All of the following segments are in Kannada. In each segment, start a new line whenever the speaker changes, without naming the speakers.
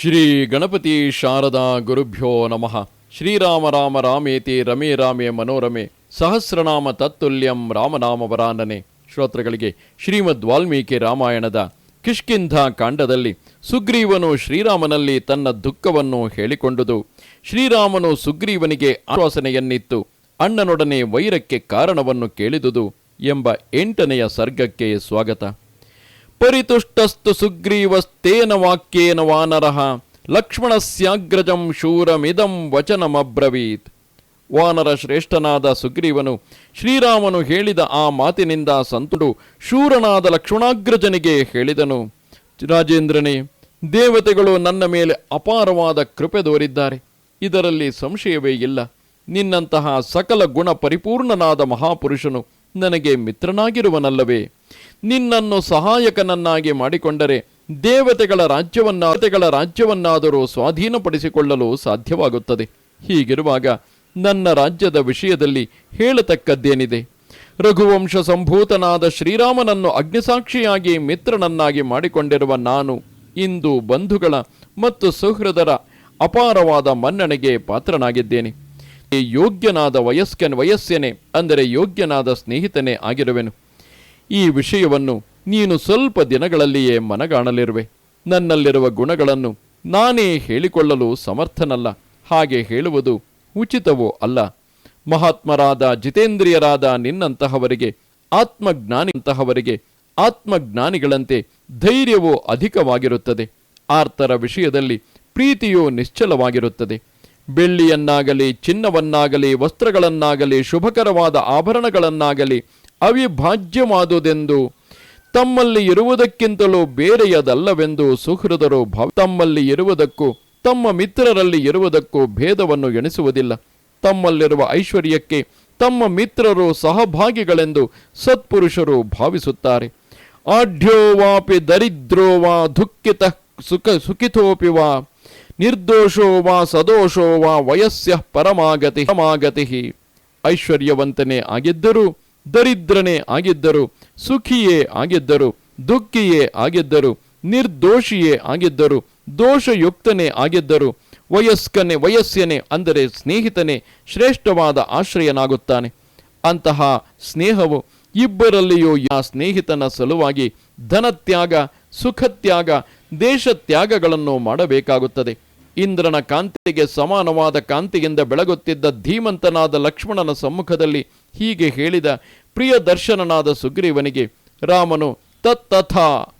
ಶ್ರೀ ಗಣಪತಿ ಶಾರದಾ ಗುರುಭ್ಯೋ ನಮಃ. ಶ್ರೀರಾಮ ರಾಮ ರಾಮೇತಿ ರಮೇ ರಾಮೇ ಮನೋರಮೆ. ಸಹಸ್ರನಾಮ ತತ್ತುಲ್ಯಂ ರಾಮನಾಮ ವರಾನನೆ. ಶ್ರೋತೃಗಳಿಗೆ ಶ್ರೀಮದ್ ವಾಲ್ಮೀಕಿ ರಾಮಾಯಣದ ಕಿಷ್ಕಿಂಧ ಕಾಂಡದಲ್ಲಿ ಸುಗ್ರೀವನು ಶ್ರೀರಾಮನಲ್ಲಿ ತನ್ನ ದುಃಖವನ್ನು ಹೇಳಿಕೊಂಡುದು. ಶ್ರೀರಾಮನು ಸುಗ್ರೀವನಿಗೆ ಆಶ್ವಾಸನೆಯನ್ನಿತ್ತು. ಅಣ್ಣನೊಡನೆ ವೈರಕ್ಕೆ ಕಾರಣವನ್ನು ಕೇಳಿದುದು ಎಂಬ ಎಂಟನೆಯ ಸರ್ಗಕ್ಕೆ ಸ್ವಾಗತ. ಪರಿತುಷ್ಟಸ್ತು ಸುಗ್ರೀವಸ್ತೇನ ವಾಕ್ಯೇನ ವಾನರಃ, ಲಕ್ಷ್ಮಣಸ್ಯಾಗ್ರಜಂ ಶೂರಮಿದಂ ವಚನಮಬ್ರವೀತ್. ವಾನರ ಶ್ರೇಷ್ಠನಾದ ಸುಗ್ರೀವನು ಶ್ರೀರಾಮನು ಹೇಳಿದ ಆ ಮಾತಿನಿಂದ ಸಂತುಡು ಶೂರನಾದ ಲಕ್ಷ್ಮಣಾಗ್ರಜನಿಗೆ ಹೇಳಿದನು. ರಾಜೇಂದ್ರನೇ, ದೇವತೆಗಳು ನನ್ನ ಮೇಲೆ ಅಪಾರವಾದ ಕೃಪೆ ದೋರಿದ್ದಾರೆ. ಇದರಲ್ಲಿ ಸಂಶಯವೇ ಇಲ್ಲ. ನಿನ್ನಂತಹ ಸಕಲ ಗುಣ ಪರಿಪೂರ್ಣನಾದ ಮಹಾಪುರುಷನು ನನಗೆ ಮಿತ್ರನಾಗಿರುವನಲ್ಲವೇ? ನಿನ್ನನ್ನು ಸಹಾಯಕನನ್ನಾಗಿ ಮಾಡಿಕೊಂಡರೆ ದೇವತೆಗಳ ರಾಜ್ಯವನ್ನ ದೇವತೆಗಳ ರಾಜ್ಯವನ್ನಾದರೂ ಸ್ವಾಧೀನಪಡಿಸಿಕೊಳ್ಳಲು ಸಾಧ್ಯವಾಗುತ್ತದೆ. ಹೀಗಿರುವಾಗ ನನ್ನ ರಾಜ್ಯದ ವಿಷಯದಲ್ಲಿ ಹೇಳತಕ್ಕದ್ದೇನಿದೆ? ರಘುವಂಶ ಸಂಭೂತನಾದ ಶ್ರೀರಾಮನನ್ನು ಅಗ್ನಿಸಾಕ್ಷಿಯಾಗಿ ಮಿತ್ರನನ್ನಾಗಿ ಮಾಡಿಕೊಂಡಿರುವ ನಾನು ಇಂದು ಬಂಧುಗಳ ಮತ್ತು ಸುಹೃದರ ಅಪಾರವಾದ ಮನ್ನಣೆಗೆ ಪಾತ್ರನಾಗಿದ್ದೇನೆ. ಯೋಗ್ಯನಾದ ವಯಸ್ಕನ್ ವಯಸ್ಸೇನೆ ಅಂದರೆ ಯೋಗ್ಯನಾದ ಸ್ನೇಹಿತನೇ ಆಗಿರುವೆನು. ಈ ವಿಷಯವನ್ನು ನೀನು ಸ್ವಲ್ಪ ದಿನಗಳಲ್ಲಿಯೇ ಮನಗಾಣಲಿರುವೆ. ನನ್ನಲ್ಲಿರುವ ಗುಣಗಳನ್ನು ನಾನೇ ಹೇಳಿಕೊಳ್ಳಲು ಸಮರ್ಥನಲ್ಲ. ಹಾಗೆ ಹೇಳುವುದು ಉಚಿತವೋ ಅಲ್ಲ. ಮಹಾತ್ಮರಾದ ಜಿತೇಂದ್ರಿಯರಾದ ನಿನ್ನಂತಹವರಿಗೆ, ಆತ್ಮಜ್ಞಾನಿಯಂತಹವರಿಗೆ ಆತ್ಮಜ್ಞಾನಿಗಳಂತೆ ಧೈರ್ಯವೂ ಅಧಿಕವಾಗಿರುತ್ತದೆ. ಆರ್ತರ ವಿಷಯದಲ್ಲಿ ಪ್ರೀತಿಯೂ ನಿಶ್ಚಲವಾಗಿರುತ್ತದೆ. ಬೆಳ್ಳಿಯನ್ನಾಗಲಿ, ಚಿನ್ನವನ್ನಾಗಲಿ, ವಸ್ತ್ರಗಳನ್ನಾಗಲಿ, ಶುಭಕರವಾದ ಆಭರಣಗಳನ್ನಾಗಲಿ ಅವಿಭಾಜ್ಯವಾದುದೆಂದು. ತಮ್ಮಲ್ಲಿ ಇರುವುದಕ್ಕಿಂತಲೂ ಬೇರೆಯದಲ್ಲವೆಂದು ಸುಹೃದರು ಭಾವ ತಮ್ಮಲ್ಲಿ ಇರುವುದಕ್ಕೂ, ತಮ್ಮ ಮಿತ್ರರಲ್ಲಿ ಇರುವುದಕ್ಕೂ ಭೇದವನ್ನು ಎಣಿಸುವುದಿಲ್ಲ. ತಮ್ಮಲ್ಲಿರುವ ಐಶ್ವರ್ಯಕ್ಕೆ ತಮ್ಮ ಮಿತ್ರರು ಸಹಭಾಗಿಗಳೆಂದು ಸತ್ಪುರುಷರು ಭಾವಿಸುತ್ತಾರೆ. ಆಢ್ಯೋವಾಪಿ ದರಿದ್ರೋವಾ ದರಿದ್ರೋ ವಾ ದುಃಖಿತ ಸುಖ ಸುಖಿತೋಪಿ ವಾ, ನಿರ್ದೋಷೋ ವಾ ಸದೋಷೋ ವಾ ವಯಸ್ಸ ಪರಮಾಗತಿ ಪರಮಾಗತಿ ಐಶ್ವರ್ಯವಂತನೇ ಆಗಿದ್ದರೂ ದರಿದ್ರನೇ ಆಗಿದ್ದರು, ಸುಖಿಯೇ ಆಗಿದ್ದರು, ದುಃಖಿಯೇ ಆಗಿದ್ದರು, ನಿರ್ದೋಷಿಯೇ ಆಗಿದ್ದರು, ದೋಷಯುಕ್ತನೇ ಆಗಿದ್ದರು. ವಯಸ್ಕನೇ ವಯಸ್ಸನೇ ಅಂದರೆ ಸ್ನೇಹಿತನೇ ಶ್ರೇಷ್ಠವಾದ ಆಶ್ರಯನಾಗುತ್ತಾನೆ. ಅಂತಹ ಸ್ನೇಹವು ಇಬ್ಬರಲ್ಲಿಯೂ ಯಾ ಸ್ನೇಹಿತನ ಸಲುವಾಗಿ ಧನತ್ಯಾಗ, ಸುಖತ್ಯಾಗ, ದೇಶತ್ಯಾಗಗಳನ್ನು ಮಾಡಬೇಕಾಗುತ್ತದೆ. ಇಂದ್ರನ ಕಾಂತಿಗೆ ಸಮಾನವಾದ ಕಾಂತಿಯಿಂದ ಬೆಳಗುತ್ತಿದ್ದ ಧೀಮಂತನಾದ ಲಕ್ಷ್ಮಣನ ಸಮ್ಮುಖದಲ್ಲಿ ಹೀಗೆ ಹೇಳಿದ ಪ್ರಿಯ ದರ್ಶನನಾದ ಸುಗ್ರೀವನಿಗೆ, ರಾಮನು, ತತ್ತಥ,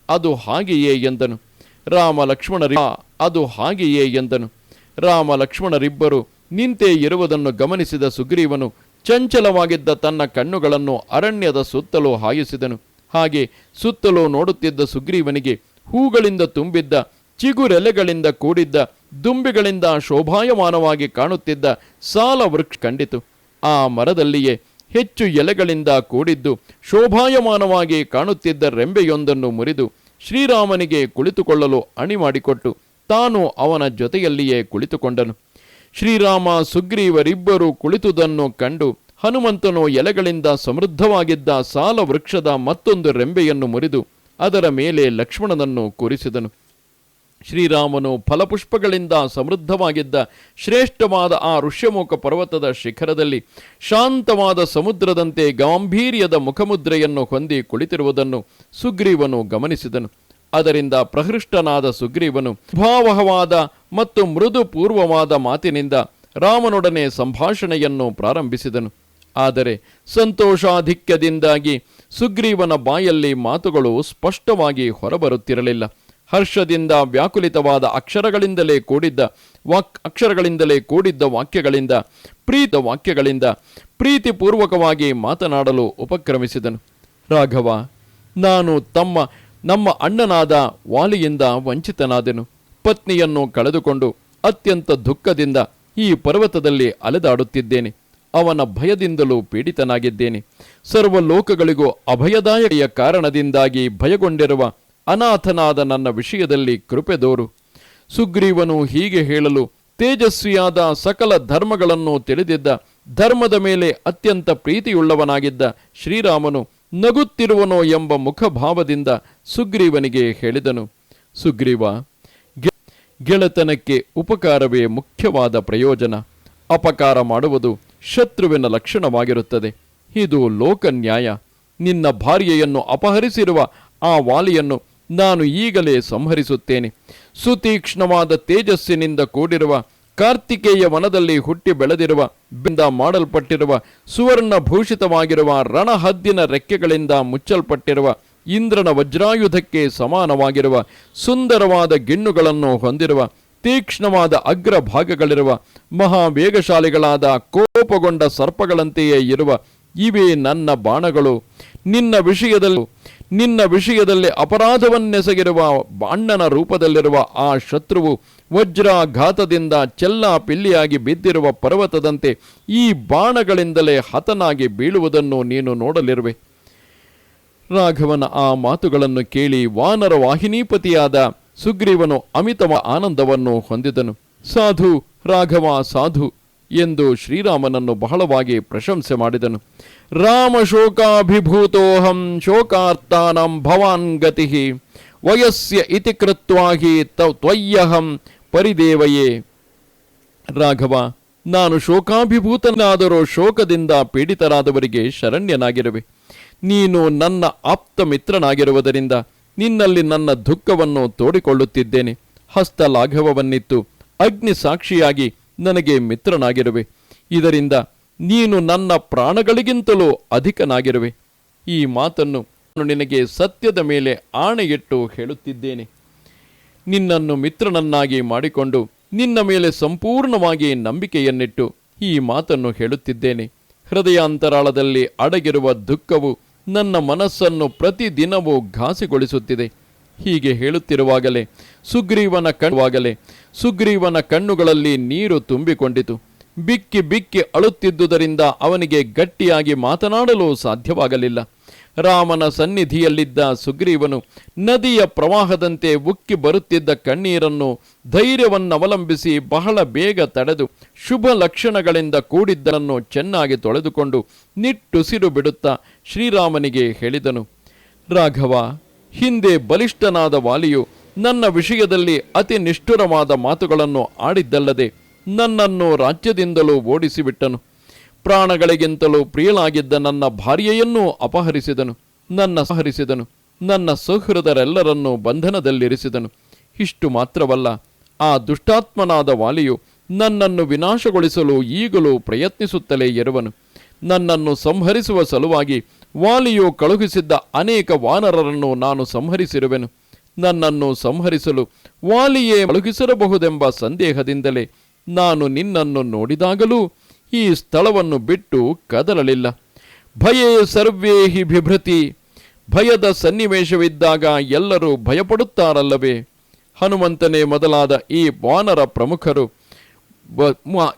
ಅದು ಹಾಗೆಯೇ ಎಂದನು. ರಾಮ ಲಕ್ಷ್ಮಣರಿ, ಅದು ಹಾಗೆಯೇ ಎಂದನು. ರಾಮ ಲಕ್ಷ್ಮಣರಿಬ್ಬರು ನಿಂತೇ ಇರುವುದನ್ನು ಗಮನಿಸಿದ ಸುಗ್ರೀವನು ಚಂಚಲವಾಗಿದ್ದ ತನ್ನ ಕಣ್ಣುಗಳನ್ನು ಅರಣ್ಯದ ಸುತ್ತಲೂ ಹಾಯಿಸಿದನು. ಹಾಗೆ ಸುತ್ತಲೂ ನೋಡುತ್ತಿದ್ದ ಸುಗ್ರೀವನಿಗೆ ಹೂಗಳಿಂದ ತುಂಬಿದ್ದ, ಚಿಗುರೆಲೆಗಳಿಂದ ಕೂಡಿದ್ದ, ದುಂಬಿಗಳಿಂದ ಶೋಭಾಯಮಾನವಾಗಿ ಕಾಣುತ್ತಿದ್ದ ಸಾಲ ವೃಕ್ಷ ಕಂಡಿತು. ಆ ಮರದಲ್ಲಿಯೇ ಹೆಚ್ಚು ಎಲೆಗಳಿಂದ ಕೂಡಿದ್ದು ಶೋಭಾಯಮಾನವಾಗಿ ಕಾಣುತ್ತಿದ್ದ ರೆಂಬೆಯೊಂದನ್ನು ಮುರಿದು ಶ್ರೀರಾಮನಿಗೆ ಕುಳಿತುಕೊಳ್ಳಲು ಅಣಿ ಮಾಡಿಕೊಟ್ಟು ತಾನು ಅವನ ಜೊತೆಯಲ್ಲಿಯೇ ಕುಳಿತುಕೊಂಡನು. ಶ್ರೀರಾಮ, ಸುಗ್ರೀವರಿಬ್ಬರು ಕುಳಿತುದನ್ನು ಕಂಡು ಹನುಮಂತನು ಎಲೆಗಳಿಂದ ಸಮೃದ್ಧವಾಗಿದ್ದ ಸಾಲ ವೃಕ್ಷದ ಮತ್ತೊಂದು ರೆಂಬೆಯನ್ನು ಮುರಿದು ಅದರ ಮೇಲೆ ಲಕ್ಷ್ಮಣನನ್ನು ಕೂರಿಸಿದನು. ಶ್ರೀರಾಮನು ಫಲಪುಷ್ಪಗಳಿಂದ ಸಮೃದ್ಧವಾಗಿದ್ದ ಶ್ರೇಷ್ಠವಾದ ಆ ಋಷ್ಯಮುಖ ಪರ್ವತದ ಶಿಖರದಲ್ಲಿ ಶಾಂತವಾದ ಸಮುದ್ರದಂತೆ ಗಾಂಭೀರ್ಯದ ಮುಖಮುದ್ರೆಯನ್ನು ಹೊಂದಿ ಕುಳಿತಿರುವುದನ್ನು ಸುಗ್ರೀವನು ಗಮನಿಸಿದನು. ಅದರಿಂದ ಪ್ರಹೃಷ್ಟನಾದ ಸುಗ್ರೀವನು ಭಾವಹವಾದ ಮತ್ತು ಮೃದು ಪೂರ್ವವಾದ ಮಾತಿನಿಂದ ರಾಮನೊಡನೆ ಸಂಭಾಷಣೆಯನ್ನು ಪ್ರಾರಂಭಿಸಿದನು. ಆದರೆ ಸಂತೋಷಾಧಿಕ್ಯದಿಂದಾಗಿ ಸುಗ್ರೀವನ ಬಾಯಲ್ಲಿ ಮಾತುಗಳು ಸ್ಪಷ್ಟವಾಗಿ ಹೊರಬರುತ್ತಿರಲಿಲ್ಲ. ಹರ್ಷದಿಂದ ವ್ಯಾಕುಲಿತವಾದ ಅಕ್ಷರಗಳಿಂದಲೇ ಕೂಡಿದ್ದ ವಾಕ್, ಅಕ್ಷರಗಳಿಂದಲೇ ಕೂಡಿದ್ದ ವಾಕ್ಯಗಳಿಂದ, ಪ್ರೀತ ವಾಕ್ಯಗಳಿಂದ ಪ್ರೀತಿಪೂರ್ವಕವಾಗಿ ಮಾತನಾಡಲು ಉಪಕ್ರಮಿಸಿದನು. ರಾಘವ, ನಾನು ತಮ್ಮ, ನಮ್ಮ ಅಣ್ಣನಾದ ವಾಲಿಯಿಂದ ವಂಚಿತನಾದೆನು. ಪತ್ನಿಯನ್ನು ಕಳೆದುಕೊಂಡು ಅತ್ಯಂತ ದುಃಖದಿಂದ ಈ ಪರ್ವತದಲ್ಲಿ ಅಲೆದಾಡುತ್ತಿದ್ದೇನೆ. ಅವನ ಭಯದಿಂದಲೂ ಪೀಡಿತನಾಗಿದ್ದೇನೆ. ಸರ್ವ ಲೋಕಗಳಿಗೂ ಅಭಯದಾಯಕ ಕಾರಣದಿಂದಾಗಿ ಭಯಗೊಂಡಿರುವ ಅನಾಥನಾದ ನನ್ನ ವಿಷಯದಲ್ಲಿ ಕೃಪೆದೋರು ಸುಗ್ರೀವನು ಹೀಗೆ ಹೇಳಲು, ತೇಜಸ್ವಿಯಾದ ಸಕಲ ಧರ್ಮಗಳನ್ನು ತಿಳಿದಿದ್ದ, ಧರ್ಮದ ಮೇಲೆ ಅತ್ಯಂತ ಪ್ರೀತಿಯುಳ್ಳವನಾಗಿದ್ದ ಶ್ರೀರಾಮನು ನಗುತ್ತಿರುವನೋ ಎಂಬ ಮುಖಭಾವದಿಂದ ಸುಗ್ರೀವನಿಗೆ ಹೇಳಿದನು. ಸುಗ್ರೀವ ಗೆಳೆತನಕ್ಕೆ ಉಪಕಾರವೇ ಮುಖ್ಯವಾದ ಪ್ರಯೋಜನ. ಅಪಕಾರ ಮಾಡುವುದು ಶತ್ರುವಿನ ಲಕ್ಷಣವಾಗಿರುತ್ತದೆ. ಇದು ಲೋಕನ್ಯಾಯ. ನಿನ್ನ ಭಾರ್ಯೆಯನ್ನು ಅಪಹರಿಸಿರುವ ಆ ವಾಲಿಯನ್ನು ನಾನು ಈಗಲೇ ಸಂಹರಿಸುತ್ತೇನೆ. ಸುತೀಕ್ಷ್ಣವಾದ ತೇಜಸ್ಸಿನಿಂದ ಕೂಡಿರುವ, ಕಾರ್ತಿಕೇಯ ವನದಲ್ಲಿ ಹುಟ್ಟಿ ಬೆಳೆದಿರುವ, ಬಿಂದ ಮಾಡಲ್ಪಟ್ಟಿರುವ ಸುವರ್ಣ ಭೂಷಿತವಾಗಿರುವ ರಣಹದ್ದಿನ ರೆಕ್ಕೆಗಳಿಂದ ಮುಚ್ಚಲ್ಪಟ್ಟಿರುವ, ಇಂದ್ರನ ವಜ್ರಾಯುಧಕ್ಕೆ ಸಮಾನವಾಗಿರುವ, ಸುಂದರವಾದ ಗಿಣ್ಣುಗಳನ್ನು ಹೊಂದಿರುವ, ತೀಕ್ಷ್ಣವಾದ ಅಗ್ರ ಭಾಗಗಳಿರುವ ಮಹಾವೇಗಶಾಲಿಗಳಾದ ಕೋಪಗೊಂಡ ಸರ್ಪಗಳಂತೆಯೇ ಇರುವ, ಇವೇ ನನ್ನ ಬಾಣಗಳು. ನಿನ್ನ ವಿಷಯದಲ್ಲಿ ನಿನ್ನ ವಿಷಯದಲ್ಲಿ ಅಪರಾಧವನ್ನೆಸಗಿರುವ ಅಣ್ಣನ ರೂಪದಲ್ಲಿರುವ ಆ ಶತ್ರುವು ವಜ್ರಾಘಾತದಿಂದ ಚೆಲ್ಲ ಪಿಲ್ಲಿಯಾಗಿ ಬಿದ್ದಿರುವ ಪರ್ವತದಂತೆ ಈ ಬಾಣಗಳಿಂದಲೇ ಹತನಾಗಿ ಬೀಳುವುದನ್ನು ನೀನು ನೋಡಲಿರುವೆ. ರಾಘವನ ಆ ಮಾತುಗಳನ್ನು ಕೇಳಿ ವಾನರ ವಾಹಿನಿಪತಿಯಾದ ಸುಗ್ರೀವನು ಅಮಿತವ ಆನಂದವನ್ನು ಹೊಂದಿದನು. ಸಾಧು, ರಾಘವ, ಸಾಧು ಎಂದು ಶ್ರೀರಾಮನನ್ನು ಬಹಳವಾಗಿ ಪ್ರಶಂಸೆ ಮಾಡಿದನು. ರಾಮ ಶೋಕಾಭಿಭೂತೋಹಂ ಶೋಕಾರ್ತಾನಂ ಭವಾನ್ ಗತಿ ವಯಸ್ಯ ಇತಿ ಕೃತ್ವಾಗಿ ತ ತ್ವಯ್ಯಹಂ ಪರಿದೇವಯೇ. ರಾಘವ, ನಾನು ಶೋಕಾಭಿಭೂತನಾದರೂ ಶೋಕದಿಂದ ಪೀಡಿತರಾದವರಿಗೆ ಶರಣ್ಯನಾಗಿರುವೆ. ನೀನು ನನ್ನ ಆಪ್ತ ಮಿತ್ರನಾಗಿರುವುದರಿಂದ ನಿನ್ನಲ್ಲಿ ನನ್ನ ದುಃಖವನ್ನು ತೋಡಿಕೊಳ್ಳುತ್ತಿದ್ದೇನೆ. ಹಸ್ತ ಲಾಘವವನ್ನಿತ್ತು ಅಗ್ನಿ ಸಾಕ್ಷಿಯಾಗಿ ನನಗೆ ಮಿತ್ರನಾಗಿರುವೆ. ಇದರಿಂದ ನೀನು ನನ್ನ ಪ್ರಾಣಗಳಿಗಿಂತಲೂ ಅಧಿಕನಾಗಿರುವೆ. ಈ ಮಾತನ್ನು ನಾನು ನಿನಗೆ ಸತ್ಯದ ಮೇಲೆ ಆಣೆಯಿಟ್ಟು ಹೇಳುತ್ತಿದ್ದೇನೆ. ನಿನ್ನನ್ನು ಮಿತ್ರನನ್ನಾಗಿ ಮಾಡಿಕೊಂಡು ನಿನ್ನ ಮೇಲೆ ಸಂಪೂರ್ಣವಾಗಿ ನಂಬಿಕೆಯನ್ನಿಟ್ಟು ಈ ಮಾತನ್ನು ಹೇಳುತ್ತಿದ್ದೇನೆ. ಹೃದಯಾಂತರಾಳದಲ್ಲಿ ಅಡಗಿರುವ ದುಃಖವು ನನ್ನ ಮನಸ್ಸನ್ನು ಪ್ರತಿದಿನವೂ ಘಾಸಿಗೊಳಿಸುತ್ತಿದೆ. ಹೀಗೆ ಹೇಳುತ್ತಿರುವಾಗಲೇ ಸುಗ್ರೀವನ ಕಣ್ಣುವಾಗಲೇ ಸುಗ್ರೀವನ ಕಣ್ಣುಗಳಲ್ಲಿ ನೀರು ತುಂಬಿಕೊಂಡಿತು. ಬಿಕ್ಕಿ ಬಿಕ್ಕಿ ಅಳುತ್ತಿದ್ದುದರಿಂದ ಅವನಿಗೆ ಗಟ್ಟಿಯಾಗಿ ಮಾತನಾಡಲು ಸಾಧ್ಯವಾಗಲಿಲ್ಲ. ರಾಮನ ಸನ್ನಿಧಿಯಲ್ಲಿದ್ದ ಸುಗ್ರೀವನು ನದಿಯ ಪ್ರವಾಹದಂತೆ ಉಕ್ಕಿ ಬರುತ್ತಿದ್ದ ಕಣ್ಣೀರನ್ನು ಧೈರ್ಯವನ್ನವಲಂಬಿಸಿ ಬಹಳ ಬೇಗ ತಡೆದು ಶುಭ ಲಕ್ಷಣಗಳಿಂದ ಕೂಡಿದ್ದನ್ನು ಚೆನ್ನಾಗಿ ತೊಳೆದುಕೊಂಡು ನಿಟ್ಟುಸಿರು ಬಿಡುತ್ತಾ ಶ್ರೀರಾಮನಿಗೆ ಹೇಳಿದನು. ರಾಘವ ಹಿಂದೆ ಬಲಿಷ್ಠನಾದ ವಾಲಿಯು ನನ್ನ ವಿಷಯದಲ್ಲಿ ಅತಿ ನಿಷ್ಠುರವಾದ ಮಾತುಗಳನ್ನು ಆಡಿದ್ದಲ್ಲದೆ ನನ್ನನ್ನು ರಾಜ್ಯದಿಂದಲೂ ಓಡಿಸಿಬಿಟ್ಟನು. ಪ್ರಾಣಗಳಿಗಿಂತಲೂ ಪ್ರಿಯಳಾಗಿದ್ದ ನನ್ನ ಭಾರ್ಯೆಯನ್ನೂ ಅಪಹರಿಸಿದನು. ನನ್ನ ಸಹರಿಸಿದನು ನನ್ನ ಸೌಹೃದರೆಲ್ಲರನ್ನೂ ಬಂಧನದಲ್ಲಿರಿಸಿದನು. ಇಷ್ಟು ಮಾತ್ರವಲ್ಲ, ಆ ದುಷ್ಟಾತ್ಮನಾದ ವಾಲಿಯು ನನ್ನನ್ನು ವಿನಾಶಗೊಳಿಸಲು ಈಗಲೂ ಪ್ರಯತ್ನಿಸುತ್ತಲೇ ಇರುವನು. ನನ್ನನ್ನು ಸಂಹರಿಸುವ ಸಲುವಾಗಿ ವಾಲಿಯು ಕಳುಹಿಸಿದ್ದ ಅನೇಕ ವಾನರರನ್ನು ನಾನು ಸಂಹರಿಸಿರುವೆನು. ನನ್ನನ್ನು ಸಂಹರಿಸಲು ವಾಲಿಯೇ ಕಳುಹಿಸಿರಬಹುದೆಂಬ ಸಂದೇಹದಿಂದಲೇ ನಾನು ನಿನ್ನನ್ನು ನೋಡಿದಾಗಲೂ ಈ ಸ್ಥಳವನ್ನು ಬಿಟ್ಟು ಕದಲಲಿಲ್ಲ. ಭಯೇ ಸರ್ವೇ ಹಿ ಬಿಭ್ರತಿ. ಭಯದ ಸನ್ನಿವೇಶವಿದ್ದಾಗ ಎಲ್ಲರೂ ಭಯಪಡುತ್ತಾರಲ್ಲವೇ? ಹನುಮಂತನೇ ಮೊದಲಾದ ಈ ವಾನರ ಪ್ರಮುಖರು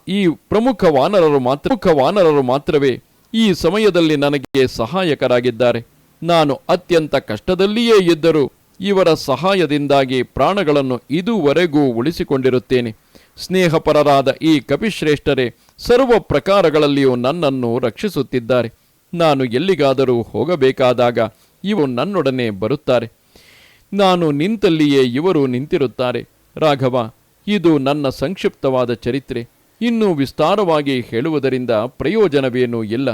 ಈ ಪ್ರಮುಖ ವಾನರರು ಮಾತ್ರ, ಪ್ರಮುಖ ವಾನರರು ಮಾತ್ರವೇ. ಈ ಸಮಯದಲ್ಲಿ ನನಗೆ ಸಹಾಯಕರಾಗಿದ್ದಾರೆ. ನಾನು ಅತ್ಯಂತ ಕಷ್ಟದಲ್ಲಿಯೇ ಇದ್ದರೂ ಇವರ ಸಹಾಯದಿಂದಾಗಿ ಪ್ರಾಣಗಳನ್ನು ಇದುವರೆಗೂ ಉಳಿಸಿಕೊಂಡಿರುತ್ತೇನೆ. ಸ್ನೇಹಪರರಾದ ಈ ಕಪಿಶ್ರೇಷ್ಠರೇ ಸರ್ವ ಪ್ರಕಾರಗಳಲ್ಲಿಯೂ ನನ್ನನ್ನು ರಕ್ಷಿಸುತ್ತಿದ್ದಾರೆ. ನಾನು ಎಲ್ಲಿಗಾದರೂ ಹೋಗಬೇಕಾದಾಗ ಇವು ನನ್ನೊಡನೆ ಬರುತ್ತಾರೆ. ನಾನು ನಿಂತಲ್ಲಿಯೇ ಇವರು ನಿಂತಿರುತ್ತಾರೆ. ರಾಘವ, ಇದು ನನ್ನ ಸಂಕ್ಷಿಪ್ತವಾದ ಚರಿತ್ರೆ. ಇನ್ನೂ ವಿಸ್ತಾರವಾಗಿ ಹೇಳುವುದರಿಂದ ಪ್ರಯೋಜನವೇನೂ ಇಲ್ಲ.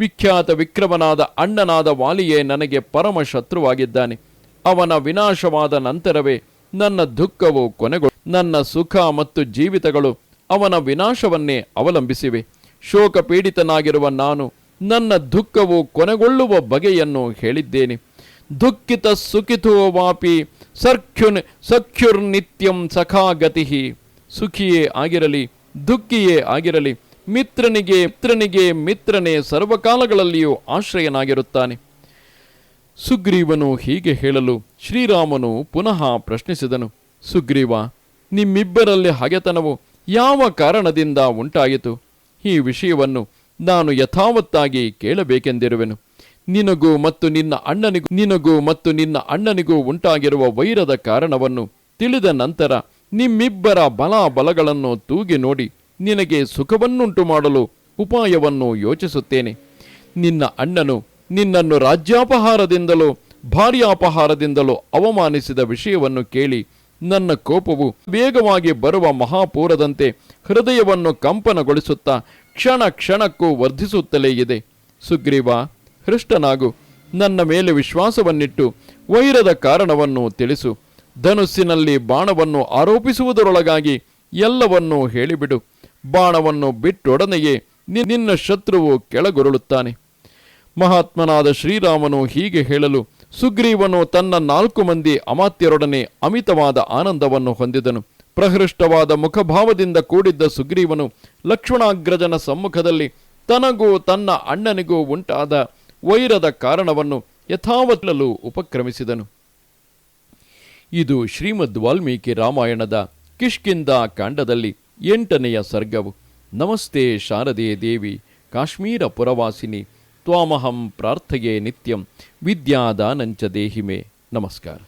ವಿಖ್ಯಾತ ವಿಕ್ರಮನಾದ ಅಣ್ಣನಾದ ವಾಲಿಯೇ ನನಗೆ ಪರಮ ಶತ್ರುವಾಗಿದ್ದಾನೆ ಅವನ ವಿನಾಶವಾದ ನಂತರವೇ ನನ್ನ ದುಃಖವು ಕೊನೆಗೊಳ್ಳ ನನ್ನ ಸುಖ ಮತ್ತು ಜೀವಿತಗಳು ಅವನ ವಿನಾಶವನ್ನೇ ಅವಲಂಬಿಸಿವೆ. ಶೋಕ ಪೀಡಿತನಾಗಿರುವ ನಾನು ನನ್ನ ದುಃಖವು ಕೊನೆಗೊಳ್ಳುವ ಬಗೆಯನ್ನು ಹೇಳಿದ್ದೇನೆ. ದುಃಖಿತ ಸುಖಿತೋ ವಾಪಿ ಸರ್ಖ್ಯುನ್ ಸಖ್ಯುರ್ನಿತ್ಯಂ ಸಖಾಗತಿ ಸುಖಿಯೇ ಆಗಿರಲಿ ದುಃಖಿಯೇ ಆಗಿರಲಿ, ಮಿತ್ರನಿಗೆ ಮಿತ್ರನಿಗೆ, ಮಿತ್ರನೇ ಸರ್ವಕಾಲಗಳಲ್ಲಿಯೂ ಆಶ್ರಯನಾಗಿರುತ್ತಾನೆ. ಸುಗ್ರೀವನು ಹೀಗೆ ಹೇಳಲು ಶ್ರೀರಾಮನು ಪುನಃ ಪ್ರಶ್ನಿಸಿದನು, ಸುಗ್ರೀವ, ನಿಮ್ಮಿಬ್ಬರಲ್ಲಿ ಹಗೆತನವು ಯಾವ ಕಾರಣದಿಂದ ಉಂಟಾಯಿತು? ಈ ವಿಷಯವನ್ನು ನಾನು ಯಥಾವತ್ತಾಗಿ ಕೇಳಬೇಕೆಂದಿರುವೆನು. ನಿನಗೂ ಮತ್ತು ನಿನ್ನ ಅಣ್ಣನಿಗೂ, ನಿನಗೂ ಮತ್ತು ನಿನ್ನ ಅಣ್ಣನಿಗೂ ಉಂಟಾಗಿರುವ ವೈರದ ಕಾರಣವನ್ನು ತಿಳಿದ ನಂತರ ನಿಮ್ಮಿಬ್ಬರ ಬಲ ಬಲಗಳನ್ನು ತೂಗಿ ನೋಡಿ ನಿನಗೆ ಸುಖವನ್ನುಂಟು ಮಾಡಲು ಉಪಾಯವನ್ನು ಯೋಚಿಸುತ್ತೇನೆ. ನಿನ್ನ ಅಣ್ಣನು ನಿನ್ನನ್ನು ರಾಜ್ಯಾಪಹಾರದಿಂದಲೋ ಭಾರ್ಯಾಪಹಾರದಿಂದಲೋ ಅವಮಾನಿಸಿದ ವಿಷಯವನ್ನು ಕೇಳಿ ನನ್ನ ಕೋಪವು ವೇಗವಾಗಿ ಬರುವ ಮಹಾಪೂರದಂತೆ ಹೃದಯವನ್ನು ಕಂಪನಗೊಳಿಸುತ್ತಾ ಕ್ಷಣ ಕ್ಷಣಕ್ಕೂ ವರ್ಧಿಸುತ್ತಲೇ ಇದೆ. ಸುಗ್ರೀವ, ಹೃಷ್ಟನಾಗು. ನನ್ನ ಮೇಲೆ ವಿಶ್ವಾಸವನ್ನಿಟ್ಟು ವೈರದ ಕಾರಣವನ್ನು ತಿಳಿಸು. ಧನುಸ್ಸಿನಲ್ಲಿ ಬಾಣವನ್ನು ಆರೋಪಿಸುವುದರೊಳಗಾಗಿ ಎಲ್ಲವನ್ನೂ ಹೇಳಿಬಿಡು. ಬಾಣವನ್ನು ಬಿಟ್ಟೊಡನೆಯೇ ನಿನ್ನ ಶತ್ರುವು ಕೆಳಗುರುಳುತ್ತಾನೆ. ಮಹಾತ್ಮನಾದ ಶ್ರೀರಾಮನು ಹೀಗೆ ಹೇಳಲು, ಸುಗ್ರೀವನು ತನ್ನ ನಾಲ್ಕು ಮಂದಿ ಅಮಾತ್ಯರೊಡನೆ ಅಮಿತವಾದ ಆನಂದವನ್ನು ಹೊಂದಿದನು. ಪ್ರಹೃಷ್ಟವಾದ ಮುಖಭಾವದಿಂದ ಕೂಡಿದ್ದ ಸುಗ್ರೀವನು ಲಕ್ಷ್ಮಣಾಗ್ರಜನ ಸಮ್ಮುಖದಲ್ಲಿ ತನಗೂ ತನ್ನ ಅಣ್ಣನಿಗೂ ಉಂಟಾದ ವೈರದ ಕಾರಣವನ್ನು ಯಥಾವತ್ಲಲು ಉಪಕ್ರಮಿಸಿದನು. ಇದು ಶ್ರೀಮದ್ ವಾಲ್ಮೀಕಿ ರಾಮಾಯಣದ ಕಿಷ್ಕಿಂದ ಕಾಂಡದಲ್ಲಿ ಎಂಟನೆಯ ಸರ್ಗವು. ನಮಸ್ತೆ ಶಾರದೆ ದೇವಿ, ಕಾಶ್ಮೀರ ಪುರವಾಸಿನಿ, ತ್ವಾಮಹಂ ಪ್ರಾರ್ಥಯೇ ನಿತ್ಯಂ, ವಿದ್ಯಾದಾನಂಚ ದೇಹಿಮೆ. ನಮಸ್ಕಾರ.